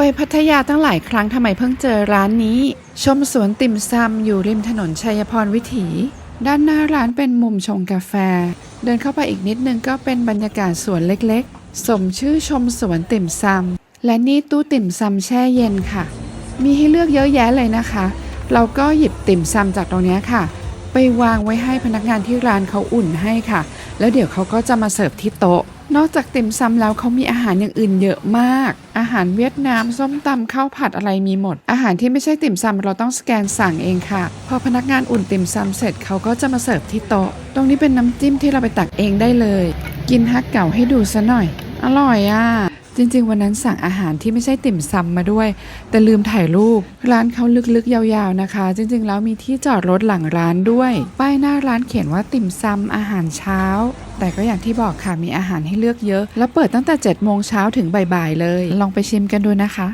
ไปพัทยาตั้งหลายครั้งทำไมเพิ่งเจอร้านนี้ ชมสวนติ่มซำอยู่ริมถนนชัยพรวิถี ด้านหน้าร้านเป็นมุมชงกาแฟ เดินเข้าไปอีกนิดนึงก็เป็นบรรยากาศสวนเล็กๆ สมชื่อชมสวนติ่มซำและนี่ตู้ติ่มซำแช่เย็นค่ะ มีให้เลือกเยอะแยะเลยนะคะ เราก็หยิบติ่มซำจากตรงนี้ค่ะ ไปวางไว้ให้พนักงานที่ร้านเขาอุ่นให้ค่ะ แล้วเดี๋ยวเขาก็จะมาเสิร์ฟที่โต๊ะ นอกจากติ่มซำแล้วเขามีอาหารอย่างอื่นเยอะมาก อาหารเวียดนามส้มตำข้าวผัดอะไรมีหมด อาหารที่ไม่ใช่ติ่มซำเราต้องสแกนสั่งเองค่ะ พอพนักงานอุ่นติ่มซำเสร็จเขาก็จะมาเสิร์ฟที่โต๊ะ ตรงนี้เป็นน้ำจิ้มที่เราไปตักเองได้เลย กินฮักเก่าให้ดูซะหน่อย อร่อยอะ จริง ๆ วันนั้นสั่งอาหารที่ไม่ใช่ติ่มซำมาด้วย แต่ลืมถ่ายรูป ร้านเขาลึกๆ ยาวๆนะคะ จริง ๆ แล้วมีที่จอดรถหลังร้านด้วย ป้ายหน้าร้านเขียนว่าติ่มซำอาหารเช้า แต่ก็อย่างที่บอกค่ะมีอาหารให้เลือกเยอะ และเปิดตั้งแต่7โมงเช้าถึงบ่ายๆเลย ลองไปชิมกันดูนะคะ